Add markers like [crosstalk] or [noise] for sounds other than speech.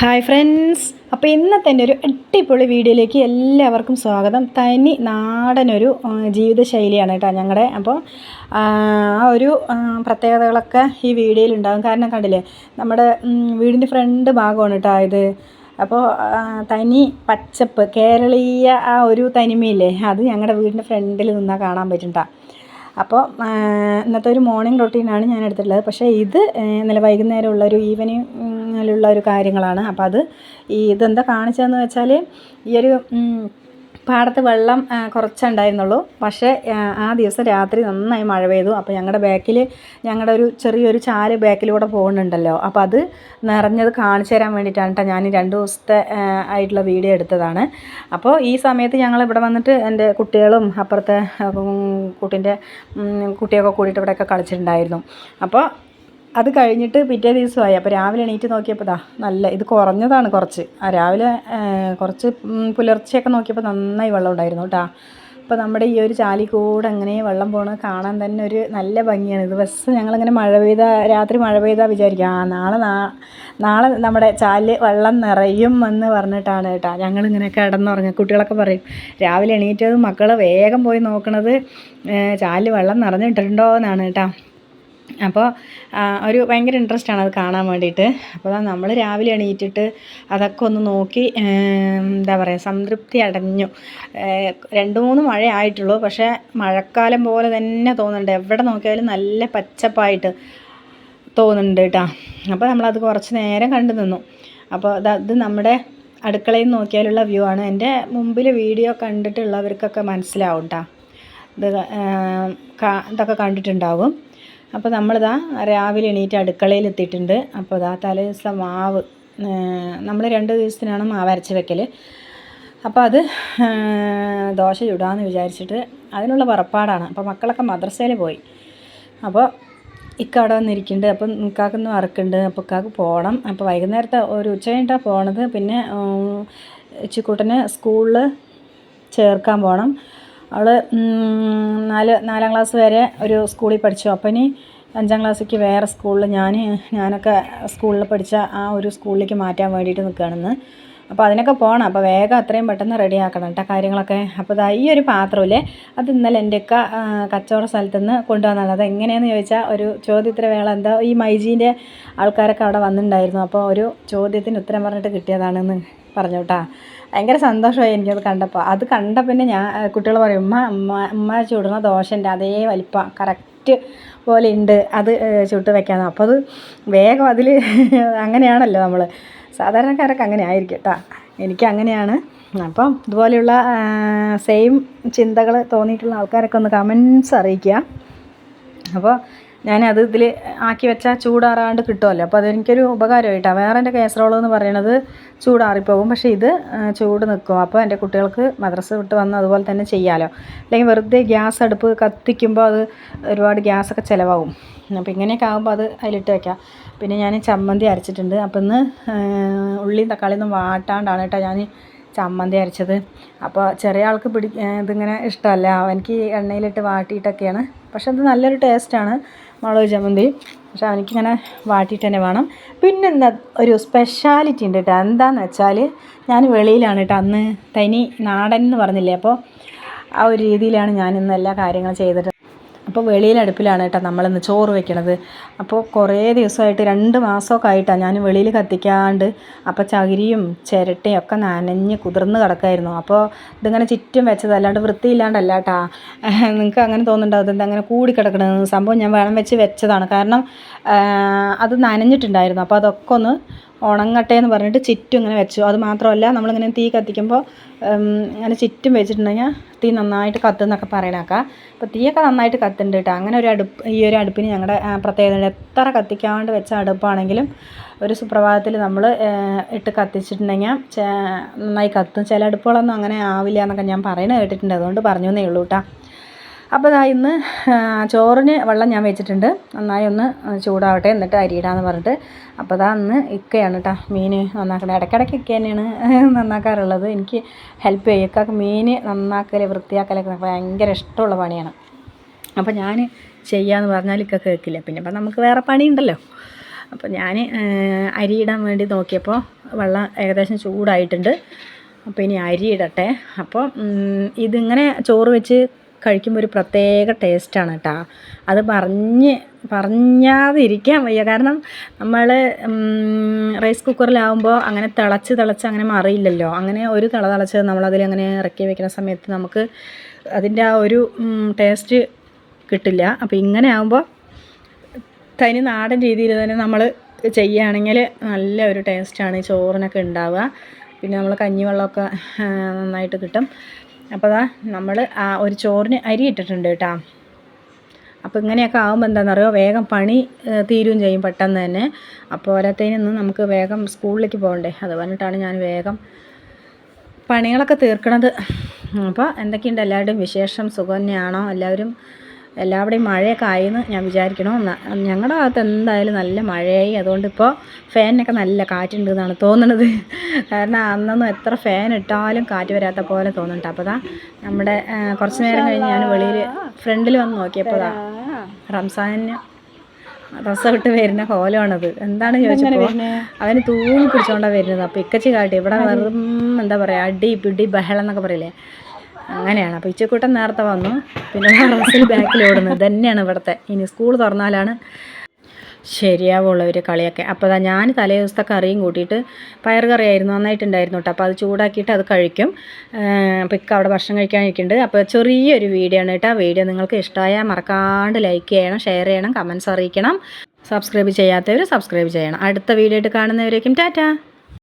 Hi friends അപ്പോൾ ഇന്നത്തെ ഒരു അടിപൊളി വീഡിയോയിലേക്ക് എല്ലാവർക്കും സ്വാഗതം. തനി നാടനൊരു ജീവിതശൈലിയാണ് കേട്ടോ ഞങ്ങളുടെ അപ്പോൾ ആ ഒരു പ്രത്യേകതകളൊക്കെ ഈ വീഡിയോയിൽ ഉണ്ടാകും. കാരണം കണ്ടില്ലേ നമ്മുടെ വീടിന്റെ ഫ്രണ്ട് ഭാഗമാണ് കേട്ടോ ഇത്. അപ്പോൾ തനി പച്ചപ്പ് കേരളീയ ആ ഒരു തനിമയില്ലേ അത് ഞങ്ങളുടെ വീടിന്റെ ഫ്രണ്ടിൽ നിന്നാൽ കാണാൻ പറ്റും. അപ്പോൾ ഇന്നത്തെ ഒരു മോർണിംഗ് റൊട്ടീനാണ് ഞാൻ എടുത്തിട്ടുള്ളത്. പക്ഷേ ഇത് ഇന്നലെ വൈകുന്നേരമുള്ളൊരു ഈവനിങ് ഒരു ഈവനിങ്ങിലുള്ള ഒരു കാര്യങ്ങളാണ്. അപ്പോൾ അത് ഈ ഇതെന്താ കാണിച്ചതെന്ന് വെച്ചാൽ ഈ ഒരു പാടത്ത് വെള്ളം കുറച്ചുണ്ടായിരുന്നുള്ളൂ പക്ഷേ ആ ദിവസം രാത്രി നന്നായി മഴ പെയ്തു. അപ്പോൾ ഞങ്ങളുടെ ബാക്കിൽ ഞങ്ങളുടെ ഒരു ചെറിയൊരു ചാൽ ബാക്കിലൂടെ പോകുന്നുണ്ടല്ലോ. അപ്പോൾ അത് നിറഞ്ഞത് കാണിച്ചു തരാൻ വേണ്ടിയിട്ടാണ് കേട്ടോ ഞാൻ രണ്ട് ദിവസത്തെ ആയിട്ടുള്ള വീഡിയോ എടുത്തതാണ്. അപ്പോൾ ഈ സമയത്ത് ഞങ്ങൾ ഇവിടെ വന്നിട്ട് എന്റെ കുട്ടികളും അപ്പുറത്തെ കുട്ടീന്റെ കുട്ടിയൊക്കെ കൂടിയിട്ട് ഇവിടെയൊക്കെ കളിച്ചിട്ടുണ്ടായിരുന്നു. അപ്പോൾ അത് കഴിഞ്ഞിട്ട് പിറ്റേ ദിവസമായി. അപ്പോൾ രാവിലെ എണീറ്റ് നോക്കിയപ്പോൾ ദാ നല്ല ഇത് കുറഞ്ഞതാണ് കുറച്ച്. ആ രാവിലെ കുറച്ച് പുലർച്ചെയൊക്കെ നോക്കിയപ്പോൾ നന്നായി വെള്ളം ഉണ്ടായിരുന്നു കേട്ടോ. അപ്പോൾ നമ്മുടെ ഈ ഒരു ചാലി കൂടെ അങ്ങനെ വെള്ളം പോണത് കാണാൻ തന്നെ ഒരു നല്ല ഭംഗിയാണ്. ഇത് ബസ് ഞങ്ങളിങ്ങനെ മഴ പെയ്ത രാത്രി മഴ പെയ്താൽ വിചാരിക്കുക ആ നാളെ നാളെ നമ്മുടെ ചാലിൽ വെള്ളം നിറയും എന്ന് പറഞ്ഞിട്ടാണ് കേട്ടോ. ഞങ്ങളിങ്ങനെ കിടന്നുറങ്ങുക കുട്ടികളൊക്കെ പറയും രാവിലെ എണീറ്റത് മക്കൾ വേഗം പോയി നോക്കണത് ചാലിൽ വെള്ളം നിറഞ്ഞിട്ടുണ്ടോ എന്നാണ് കേട്ടോ. അപ്പോൾ ഒരു ഭയങ്കര ഇൻട്രസ്റ്റ് ആണ് അത് കാണാൻ വേണ്ടിയിട്ട്. അപ്പോൾ നമ്മൾ രാവിലെ എണീറ്റിട്ട് അതൊക്കെ ഒന്ന് നോക്കി എന്താ പറയുക സംതൃപ്തി അടഞ്ഞു. രണ്ട് മൂന്ന് മഴ ആയിട്ടുള്ളൂ പക്ഷേ മഴക്കാലം പോലെ തന്നെ തോന്നുന്നുണ്ട്. എവിടെ നോക്കിയാലും നല്ല പച്ചപ്പായിട്ട് തോന്നുന്നുണ്ട് കേട്ടോ. അപ്പോൾ നമ്മളത് കുറച്ച് നേരം കണ്ടു നിന്നു. അപ്പോൾ അത് നമ്മുടെ അടുക്കളയിൽ നിന്ന് നോക്കിയാലുള്ള വ്യൂ ആണ്. എന്റെ മുമ്പിൽ വീഡിയോ കണ്ടിട്ടുള്ളവർക്കൊക്കെ മനസ്സിലാവും കേട്ടോ. ഇത് ഇതൊക്കെ കണ്ടിട്ടുണ്ടാവും. അപ്പോൾ നമ്മളിതാ രാവിലെ എണീറ്റ് അടുക്കളയിൽ എത്തിയിട്ടുണ്ട്. അപ്പോൾ ഇതാ തലേ ദിവസം മാവ് നമ്മൾ രണ്ട് ദിവസത്തിനാണ് മാവ് അരച്ച് വെക്കൽ അപ്പോൾ അത് ദോശ ചുടാമെന്ന് വിചാരിച്ചിട്ട് അതിനുള്ള പുറപ്പാടാണ്. അപ്പോൾ മക്കളൊക്കെ മദ്രസയിൽ പോയി. അപ്പോൾ ഇക്ക അവിടെ വന്നിരിക്കുന്നുണ്ട്. അപ്പം ഇക്കാക്കൊന്ന് വറക്കുന്നുണ്ട് അപ്പോൾ ഇക്കാക്ക് പോകണം അപ്പോൾ വൈകുന്നേരത്തെ ഒരു ഉച്ച കഴിഞ്ഞിട്ടാണ് പോണത്. പിന്നെ ഉം, സ്കൂളിൽ ചേർക്കാൻ പോകണം അവൾ നാല് നാലാം ക്ലാസ് വരെ ഒരു സ്കൂളിൽ പഠിച്ചു. അപ്പം ഇനി അഞ്ചാം ക്ലാസ്സിലേക്ക് വേറെ സ്കൂളിൽ ഞാൻ ഞാനൊക്കെ സ്കൂളിൽ പഠിച്ച ആ ഒരു സ്കൂളിലേക്ക് മാറ്റാൻ വേണ്ടിയിട്ട് നിൽക്കുകയാണെന്ന് അപ്പോൾ അതിനൊക്കെ പോകണം അപ്പോൾ വേഗം അത്രയും പെട്ടെന്ന് റെഡി ആക്കണം കേട്ടോ കാര്യങ്ങളൊക്കെ. അപ്പോൾ ദാ ഈ ഒരു പാത്രമില്ലേ അത് ഇന്നലെ എന്റെയൊക്കെ കച്ചവട സ്ഥലത്ത് നിന്ന് കൊണ്ടുവന്നതാണ്. അത് എങ്ങനെയാണെന്ന് ചോദിച്ചാൽ ഒരു ചോദ്യോത്തര വേള എന്താ ഈ മൈജീന്റെ ആൾക്കാരൊക്കെ അവിടെ വന്നിട്ടുണ്ടായിരുന്നു. അപ്പോൾ ഒരു ചോദ്യത്തിന് ഉത്തരം പറഞ്ഞിട്ട് കിട്ടിയതാണെന്ന് പറഞ്ഞു കേട്ടോ ഭയങ്കര സന്തോഷമായി എനിക്കത് കണ്ടപ്പോൾ. അത് കണ്ട പിന്നെ ഞാൻ കുട്ടികൾ പറയും ഉമ്മ ഉമ്മ ഉമ്മ ചുടുന്ന ദോശന്റെ അതേ വലിപ്പം കറക്റ്റ് പോലെ ഉണ്ട് അത് ചുട്ട് വെക്കാന്ന്. അപ്പോൾ അത് വേഗം അതിൽ [laughs] അങ്ങനെയാണല്ലോ നമ്മൾ. സാധാരണക്കാരൊക്കെ അങ്ങനെ ആയിരിക്കും കേട്ടോ എനിക്ക് അങ്ങനെയാണ്. അപ്പം ഇതുപോലെയുള്ള സെയിം ചിന്തകൾ തോന്നിയിട്ടുള്ള ആൾക്കാരൊക്കെ ഒന്ന് കമൻസ് അറിയിക്കുക. അപ്പോൾ ഞാനത് ഇതിൽ ആക്കി വെച്ചാൽ ചൂടാറാണ്ട് കിട്ടുമല്ലോ അപ്പോൾ അതെനിക്കൊരു ഉപകാരമായിട്ടാണ് വേറെ എന്റെ കേസറോളെന്ന് പറയുന്നത് ചൂടാറിപ്പോകും. പക്ഷേ ഇത് ചൂട് നിൽക്കും. അപ്പോൾ എന്റെ കുട്ടികൾക്ക് മദ്രസ വിട്ട് വന്ന് അതുപോലെ തന്നെ ചെയ്യാമല്ലോ അല്ലെങ്കിൽ വെറുതെ ഗ്യാസ് അടുപ്പ് കത്തിക്കുമ്പോൾ അത് ഒരുപാട് ഗ്യാസൊക്കെ ചിലവാകും. അപ്പോൾ ഇങ്ങനെയൊക്കെ ആകുമ്പോൾ അത് അതിലിട്ട് വയ്ക്കാം പിന്നെ ഞാൻ ചമ്മന്തി അരച്ചിട്ടുണ്ട്. അപ്പോൾ ഇന്ന് ഉള്ളിയും തക്കാളിയൊന്നും വാട്ടാണ്ടാണ് കേട്ടോ ഞാൻ ചമ്മന്തി അരച്ചത്. അപ്പോൾ ചെറിയ ആൾക്ക് പിടി ഇതിങ്ങനെ ഇഷ്ടമല്ല. എനിക്ക് എണ്ണയിലിട്ട് വാട്ടിയിട്ടൊക്കെയാണ്. പക്ഷെ അത് നല്ലൊരു ടേസ്റ്റാണ് മുളക് ചമ്മന്തി. പക്ഷെ അവനിക്കിങ്ങനെ വാട്ടിയിട്ട് തന്നെ വേണം. പിന്നെ എന്താ ഒരു സ്പെഷ്യാലിറ്റി ഉണ്ട് കേട്ടോ എന്താണെന്ന് വെച്ചാൽ ഞാൻ വെളിയിലാണ് കേട്ടോ അന്ന് തനി നാടൻ എന്ന് പറഞ്ഞില്ലേ? അപ്പോൾ ആ ഒരു രീതിയിലാണ് ഞാൻ എല്ലാ കാര്യങ്ങളും ചെയ്തിട്ട് അപ്പോൾ വെളിയിൽ അടുപ്പിലാണ് കേട്ടോ നമ്മളിന്ന് ചോറ് വെക്കണത്. അപ്പോൾ കുറേ ദിവസമായിട്ട് രണ്ട് മാസമൊക്കെ ആയിട്ടാണ് ഞാൻ വെളിയിൽ കത്തിക്കാണ്ട് അപ്പോൾ ചകിരിയും ചിരട്ടയും ഒക്കെ നനഞ്ഞ് കുതിർന്ന് കിടക്കായിരുന്നു. അപ്പോൾ ഇതിങ്ങനെ ചുറ്റും വെച്ചത് അല്ലാണ്ട് വൃത്തിയില്ലാണ്ടല്ല കേട്ടാ. നിങ്ങൾക്ക് അങ്ങനെ തോന്നുന്നുണ്ടാവും ഇത് അങ്ങനെ കൂടി കിടക്കണത്? സംഭവം ഞാൻ വേണം വെച്ച് വെച്ചതാണ്. കാരണം അത് നനഞ്ഞിട്ടുണ്ടായിരുന്നു. അപ്പോൾ അതൊക്കെ ഒന്ന് ഉണങ്ങട്ടെ എന്ന് പറഞ്ഞിട്ട് ചുറ്റും ഇങ്ങനെ വെച്ചു. അത് മാത്രമല്ല നമ്മളിങ്ങനെ തീ കത്തിക്കുമ്പോൾ അങ്ങനെ ചുറ്റും വെച്ചിട്ടുണ്ടെങ്കിൽ തീ നന്നായിട്ട് കത്തുന്നൊക്കെ പറയണേക്കാം. അപ്പോൾ തീയൊക്കെ നന്നായിട്ട് കത്തുന്നുണ്ട് കേട്ടോ. അങ്ങനെ ഒരു അടുപ്പ് ഈ ഒരു അടുപ്പിന് ഞങ്ങളുടെ പ്രത്യേകത എത്ര കത്തിക്കാണ്ട് വെച്ച അടുപ്പാണെങ്കിലും ഒരു സുപ്രഭാതത്തിൽ നമ്മൾ ഇട്ട് കത്തിച്ചിട്ടുണ്ടെങ്കിൽ നന്നായി കത്തും. ചില അടുപ്പുകളൊന്നും അങ്ങനെ ആവില്ല എന്നൊക്കെ ഞാൻ പറയുന്നത് കേട്ടിട്ടുണ്ട്. അതുകൊണ്ട് പറഞ്ഞു എന്നേ ഉള്ളൂ കേട്ടോ. അപ്പോൾ ഇതാ ഇന്ന് ചോറിന് വെള്ളം ഞാൻ വെച്ചിട്ടുണ്ട്. നന്നായി ഒന്ന് ചൂടാവട്ടെ എന്നിട്ട് അരിയിടാന്ന് പറഞ്ഞിട്ട്. അപ്പോൾ ഇതാ ഇന്ന് ഇക്കയാണ് കേട്ടോ മീൻ നന്നാക്കണത് ഇടയ്ക്കിടയ്ക്ക് ഇക്ക തന്നെയാണ് [laughs] നന്നാക്കാറുള്ളത്. എനിക്ക് ഹെൽപ്പ് ചെയ്യും. ഇക്കാക്ക് മീൻ നന്നാക്കൽ വൃത്തിയാക്കലൊക്കെ ഭയങ്കര ഇഷ്ടമുള്ള പണിയാണ്. അപ്പോൾ ഞാൻ ചെയ്യാമെന്ന് പറഞ്ഞാൽ ഇക്ക കേൾക്കില്ല പിന്നെ അപ്പം നമുക്ക് വേറെ പണിയുണ്ടല്ലോ. അപ്പോൾ ഞാൻ അരിയിടാൻ വേണ്ടി നോക്കിയപ്പോൾ വെള്ളം ഏകദേശം ചൂടായിട്ടുണ്ട്. അപ്പോൾ ഇനി അരി ഇടട്ടെ. അപ്പോൾ ഇതിങ്ങനെ ചോറ് വെച്ച് കഴിക്കുമ്പോൾ ഒരു പ്രത്യേക ടേസ്റ്റാണ് കേട്ടോ. അത് പറഞ്ഞ് പറഞ്ഞാതിരിക്കാൻ വയ്യ. കാരണം നമ്മൾ റൈസ് കുക്കറിലാവുമ്പോൾ അങ്ങനെ തിളച്ച് തിളച്ച് അങ്ങനെ മാറിയില്ലല്ലോ. അങ്ങനെ ഒരു തിള തിളച്ച് നമ്മളതിൽ അങ്ങനെ ഇറക്കി വെക്കുന്ന സമയത്ത് നമുക്ക് അതിന്റെ ആ ഒരു ടേസ്റ്റ് കിട്ടില്ല. അപ്പോൾ ഇങ്ങനെ ആകുമ്പോൾ തനി നാടൻ രീതിയിൽ തന്നെ നമ്മൾ ചെയ്യുകയാണെങ്കിൽ നല്ല ഒരു ടേസ്റ്റാണ് ചോറിനൊക്കെ ഉണ്ടാവുക. പിന്നെ നമ്മൾ കഞ്ഞിവെള്ളമൊക്കെ നന്നായിട്ട് കിട്ടും. അപ്പോൾ അതാ നമ്മൾ ഒരു ചോറിന് അരി ഇട്ടിട്ടുണ്ട് കേട്ടോ. അപ്പോൾ ഇങ്ങനെയൊക്കെ ആകുമ്പോൾ എന്താണെന്നറിയോ വേഗം പണി തീരുകയും ചെയ്യും പെട്ടെന്ന് തന്നെ. അപ്പോൾ ഓരോത്തേനൊന്നും നമുക്ക് വേഗം സ്കൂളിലേക്ക് പോകണ്ടേ? അത് പറഞ്ഞിട്ടാണ് ഞാൻ വേഗം പണികളൊക്കെ തീർക്കണത്. അപ്പോൾ എന്തൊക്കെയുണ്ട് എല്ലാവരുടെയും വിശേഷം? സുഖം തന്നെയാണോ? എല്ലാവരും എല്ലാവിടെയും മഴയൊക്കെ ആയെന്ന് ഞാൻ വിചാരിക്കണോ. ഞങ്ങളുടെ ഭാഗത്ത് എന്തായാലും നല്ല മഴയായി. അതുകൊണ്ട് ഇപ്പോൾ ഫാനിനൊക്കെ നല്ല കാറ്റുണ്ട് എന്നാണ് തോന്നുന്നത് കാരണം അന്നൊന്നും എത്ര ഫാൻ ഇട്ടാലും കാറ്റ് വരാത്ത പോലെ തോന്നുന്നുണ്ട് അപ്പോൾ അതാ നമ്മുടെ കുറച്ച് നേരം കഴിഞ്ഞ് ഞാൻ വെളിയിൽ ഫ്രണ്ടിൽ വന്ന് നോക്കിയപ്പോൾ റംസാനിന് ഡ്രസ്സ് വിട്ട് വരുന്ന കോലമാണത് എന്താണ് ചോദിച്ചപ്പോൾ അവന് തൂങ്ങി പിടിച്ചോണ്ടാണ് വരുന്നത്. അപ്പോൾ ഇക്കച്ചി കാട്ടി ഇവിടെ വെറും എന്താ പറയുക അടി പിടി ബഹളം എന്നൊക്കെ പറയില്ലേ? അങ്ങനെയാണ്. അപ്പോൾ ഇച്ചക്കൂട്ടൻ നേരത്തെ വന്നു. പിന്നെ റസിൽ ബാക്കിൽ ഓടുന്നത് തന്നെയാണ് ഇവിടുത്തെ. ഇനി സ്കൂൾ തുറന്നാലാണ് ശരിയാവുള്ളവർ ഒരു കളിയൊക്കെ. അപ്പോൾ അതാ ഞാൻ തലേ ദിവസത്തെ കറിയും കൂട്ടിയിട്ട് പയർ കറിയായിരുന്നു. നന്നായിട്ടുണ്ടായിരുന്നു കേട്ടോ. അപ്പോൾ അത് ചൂടാക്കിയിട്ട് അത് കഴിക്കും. അപ്പോൾ ഇക്ക അവിടെ ഭക്ഷണം കഴിക്കാൻ ഇരിക്കുന്നുണ്ട് അപ്പോൾ ചെറിയൊരു വീഡിയോ ആണ് കേട്ടോ. വീഡിയോ നിങ്ങൾക്ക് ഇഷ്ടമായാൽ മറക്കാണ്ട് ലൈക്ക് ചെയ്യണം ഷെയർ ചെയ്യണം കമൻസ് അറിയിക്കണം. സബ്സ്ക്രൈബ് ചെയ്യാത്തവർ സബ്സ്ക്രൈബ് ചെയ്യണം. അടുത്ത വീഡിയോ ആയിട്ട് കാണുന്നവരേക്കും ടാറ്റാ.